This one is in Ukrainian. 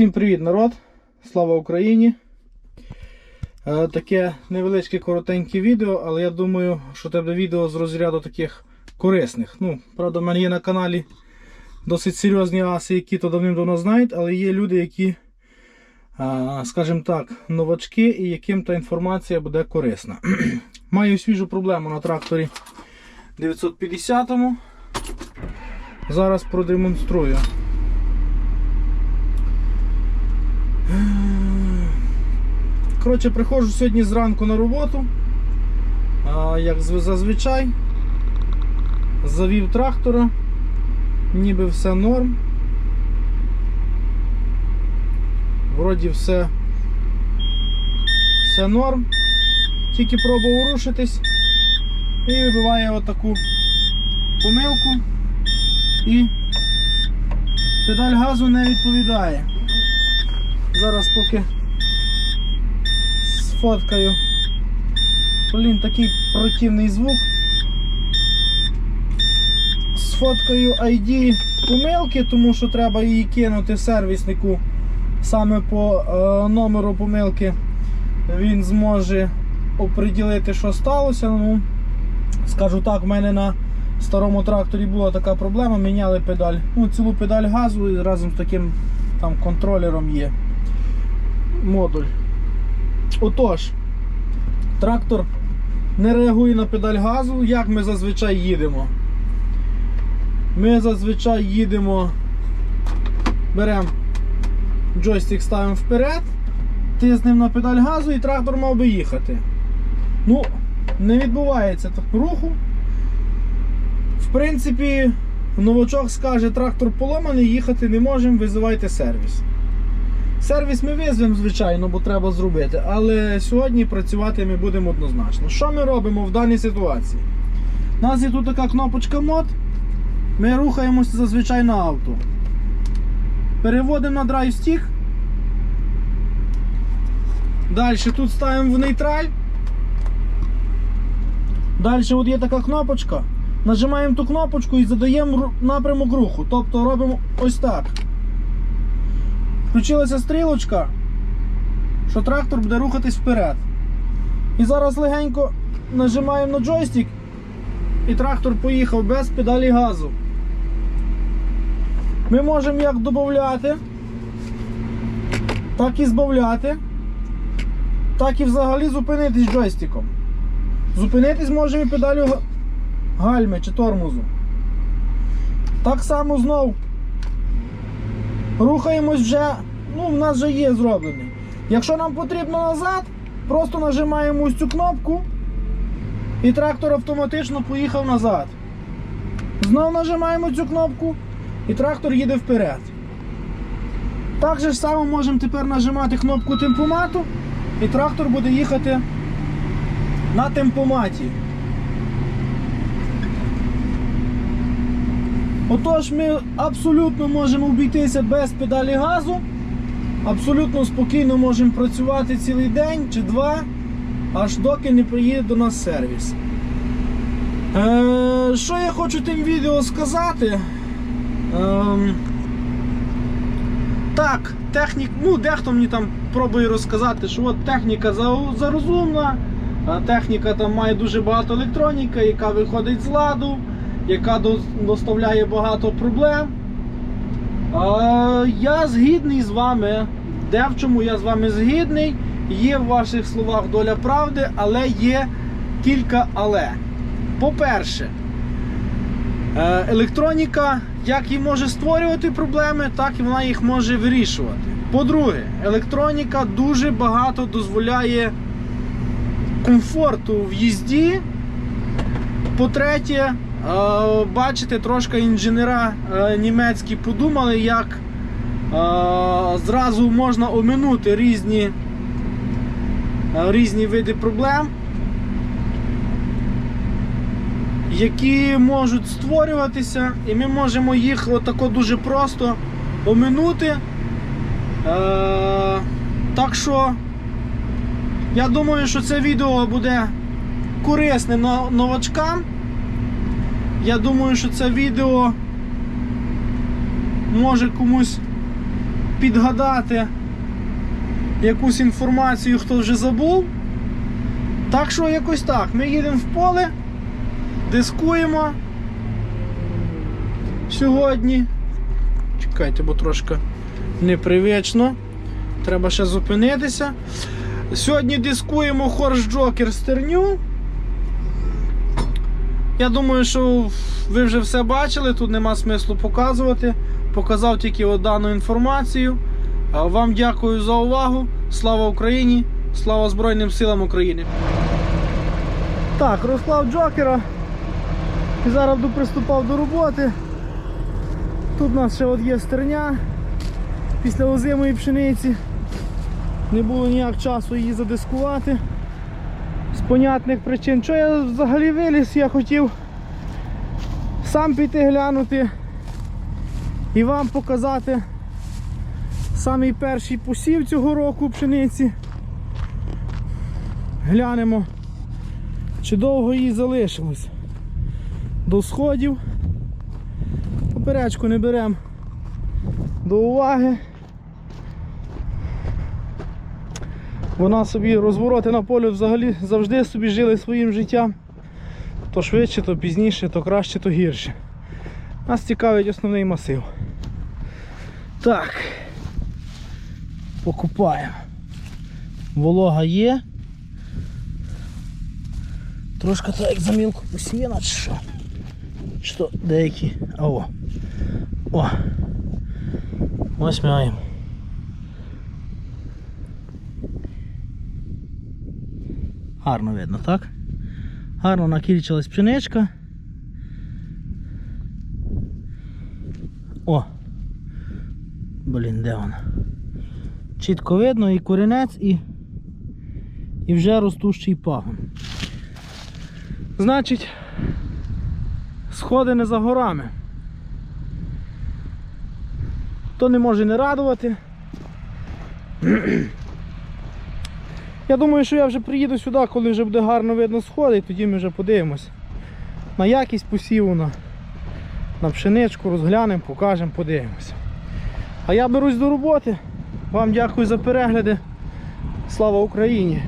Всім привіт, народ! Слава Україні! Е, Таке невеличке коротеньке відео, але я думаю, що це буде відео з розряду таких корисних. Ну, правда, в мене є на каналі досить серйозні аси, які то давним-давно знають, але є люди, які, е, скажімо так, новачки і яким та інформація буде корисна. Маю свіжу проблему на тракторі 950-му. Зараз продемонструю. Коротше, приходжу сьогодні зранку на роботу. Як зазвичай. Завів трактора. Ніби все норм. Вроді все. Все норм. Тільки пробував рушитись. І вибиває отаку помилку. І педаль газу не відповідає. Зараз поки сфоткаю. Блін, такий противний звук. Сфоткаю ID помилки, тому що треба її кинути сервіснику саме по е, номеру помилки. Він зможе оприділити, що сталося. Ну, скажу так, в мене на старому тракторі була така проблема, міняли педаль. Ну, цілу педаль газу і разом з таким там контролером є модуль. Отож, трактор не реагує на педаль газу, як ми зазвичай їдемо. Ми зазвичай їдемо, беремо джойстик, ставимо вперед, тиснемо на педаль газу і трактор мав би їхати. Ну, не відбувається руху. В принципі, новачок скаже, трактор поломаний, їхати не можемо, визивайте сервіс. Сервіс ми визвемо, звичайно, бо треба зробити, але сьогодні працювати ми будемо однозначно. Що ми робимо в даній ситуації? У нас є тут така кнопочка мод. Ми рухаємося зазвичай на авто. Переводимо на драйв стік. Далі тут ставимо в нейтраль. Далі от є така кнопочка. Нажимаємо ту кнопочку і задаємо напрямок руху. Тобто робимо ось так. Включилася стрілочка, що трактор буде рухатись вперед. І зараз легенько нажимаємо на джойстик, і трактор поїхав без педалі газу. Ми можемо як додати, так і збавляти, так і взагалі зупинитись джойстиком. Зупинитись можемо і педалю гальми чи тормозу. Так само знову рухаємось вже, ну, в нас вже є зроблений. Якщо нам потрібно назад, просто нажимаємо ось цю кнопку і трактор автоматично поїхав назад. Знову нажимаємо цю кнопку і трактор їде вперед. Так же само можемо тепер нажимати кнопку темпомату і трактор буде їхати на темпоматі. Отож, ми абсолютно можемо обійтися без педалі газу. Абсолютно спокійно можемо працювати цілий день чи два, аж доки не приїде до нас сервіс. Е, що я хочу тим відео сказати? Ем, так, технік, ну дехто мені там пробує розказати, що от техніка за- зарозумна, техніка там має дуже багато електроніки, яка виходить з ладу, яка доставляє багато проблем. Я згідний з вами. Де в чому я з вами згідний. Є в ваших словах доля правди, але є кілька але. По-перше, е, електроніка як і може створювати проблеми, так і вона їх може вирішувати. По-друге, електроніка дуже багато дозволяє комфорту в їзді. По-третє, бачите, трошки інженера е, німецькі подумали, як е, зразу можна оминути різні, е, різні види проблем, які можуть створюватися, і ми можемо їх отако дуже просто оминути. Е, Так що я думаю, що це відео буде корисне но- новачкам. Я думаю, що це відео може комусь підгадати якусь інформацію, хто вже забув. Так що якось так. Ми їдемо в поле, дискуємо сьогодні. Чекайте, бо трошки непривично. Треба ще зупинитися. Сьогодні дискуємо Хорс Джокер стерню. Я думаю, що ви вже все бачили, тут нема смислу показувати. Показав тільки от дану інформацію. Вам дякую за увагу. Слава Україні! Слава Збройним силам України! Так, розклав Джокера. Зараз приступав до роботи. Тут у нас ще от є стерня після озимої пшениці. Не було ніяк часу її задискувати. Понятних причин. Що я взагалі виліз, я хотів сам піти глянути і вам показати самий перший посів цього року пшениці. Глянемо, чи довго їй залишилось. До сходів. Поперечку не беремо до уваги. Вона собі розвороти на полі взагалі завжди собі жили своїм життям. То швидше, то пізніше, то краще, то гірше. Нас цікавить основний масив. Так. Покупаємо. Волога є. Трошки так як замілку посіяна, чи що? То деякі. О. О. Ось маємо. Гарно видно, так? Гарно накільчилась пшеничка. О! Блін, де вона? Чітко видно і корінець, і, і вже ростущий пагон. Значить, сходи не за горами. То не може не радувати. Я думаю, що я вже приїду сюди, коли вже буде гарно видно сходи, і тоді ми вже подивимось на якість посіву, на, на пшеничку, розглянемо, покажемо, подивимося. А я берусь до роботи. Вам дякую за перегляди. Слава Україні!